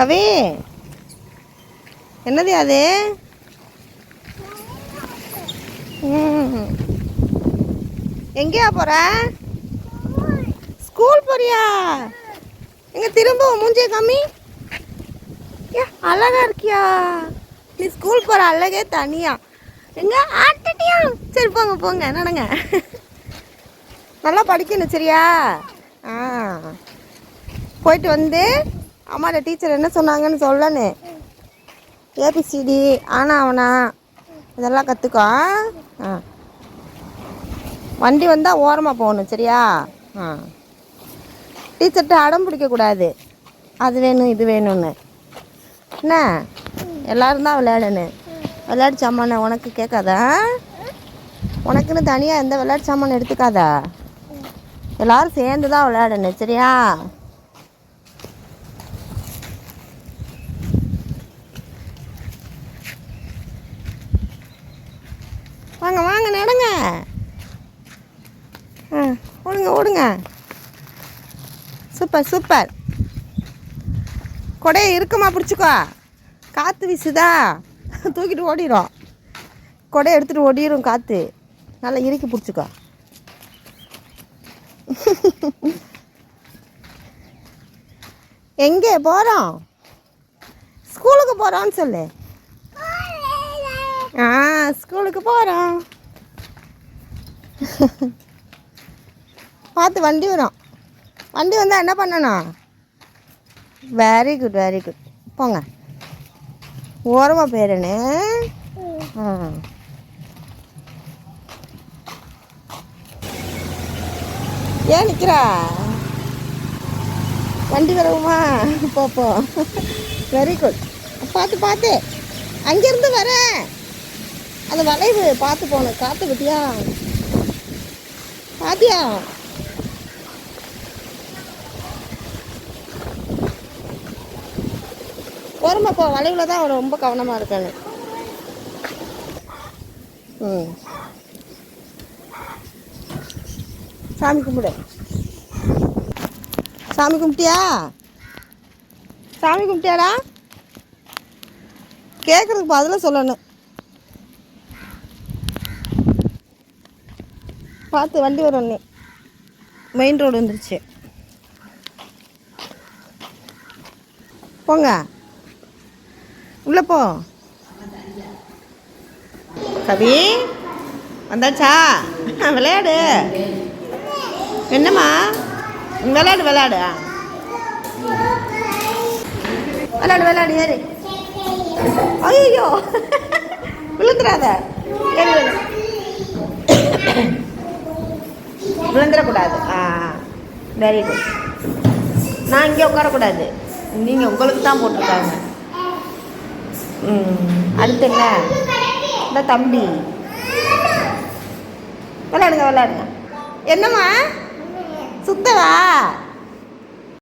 கவி. என்னது அது? ம். எங்கேயா போகிற ஸ்கூல் போறியா? எங்கே திரும்ப மூஞ்சே மூஞ்சிய ஏ அழகா இருக்கியா? நீ ஸ்கூல் போகிற அழகே தனியா. எங்க? ஆட்டட்டியா? சரி போங்க போங்க நடங்க. நல்லா படிக்கணும் சரியா? ஆ. போயிட்டு வந்து அம்மாட்ட டீச்சர் என்ன சொன்னாங்கன்னு சொல்லனு. ஏபிசிடி ஆனா அவனா? இதெல்லாம் கற்றுக்கோ ஆ? வண்டி வந்தால் ஓரமாக போகணும் சரியா? ஆ. டீச்சர்கிட்ட அடம் பிடிக்கக்கூடாது அது வேணும் இது வேணும்னு. என்ன? எல்லாரும் தான் விளையாடணும். விளையாட்டு சாமான உனக்கு கேட்காதா? உனக்குன்னு தனியாக எந்த விளையாட்டு சாமான் எடுத்துக்காதா? எல்லோரும் சேர்ந்து தான் விளையாடணும் சரியா வாங்க வாங்க நடங்க ஆ ஓடுங்க சூப்பர் சூப்பர். கொடையை இருக்குமா பிடிச்சிக்கோ. காற்று வீசுதா? தூக்கிட்டு ஓடிடும் கொடையை எடுத்துகிட்டு ஓடிடும் காற்று நல்லா இறுக்கி பிடிச்சிக்கோ. எங்கே போகிறோம் ஸ்கூலுக்கு போகிறோன்னு சொல்லு. ஆ ஸ்கூலுக்கு போகிறோம் பார்த்து வண்டி வரும். வண்டி வந்தால் என்ன பண்ணணும்? வெரி குட் வெரி குட் போங்க. ஓரமாக போயிடுனே ஆ. ஏன் நிற்கிறா வண்டி வரவுமா போப்போ வெரி குட் பார்த்து பார்த்து அங்கேருந்து வரேன் அந்த வளைவு. பார்த்து போகணும். காற்று பத்தியா பாத்தியா? போருமா போ வளைவில் தான் அவன் ரொம்ப கவனமாக இருக்கானு ம். சாமி கும்பிடு. சாமி கும்பிட்டியா? சாமி கும்பிட்டியாடா? கேட்குறதுக்கு பதிலாக சொல்லணும். பார்த்து வண்டி வரும் நீ. மெயின் ரோடு வந்துருச்சு. போங்க. உள்ள போ. கவி வந்தாச்சா? விளையாடு. என்னம்மா? விளையாடு விளையாடு. விளையாடு விளையாடு ஏறு. ஐயோ விழுந்துடாத. ஏறு விழுந்துடக்கூடாது. ஆ வெரி குட் நான் இங்கே உட்காரக்கூடாது. நீங்கள் உங்களுக்கு தான் போட்டிருக்காங்க. அடுத்து என்ன? இந்த தம்பி. விளாடுங்க விளாடுங்க என்னம்மா? சுத்தவா?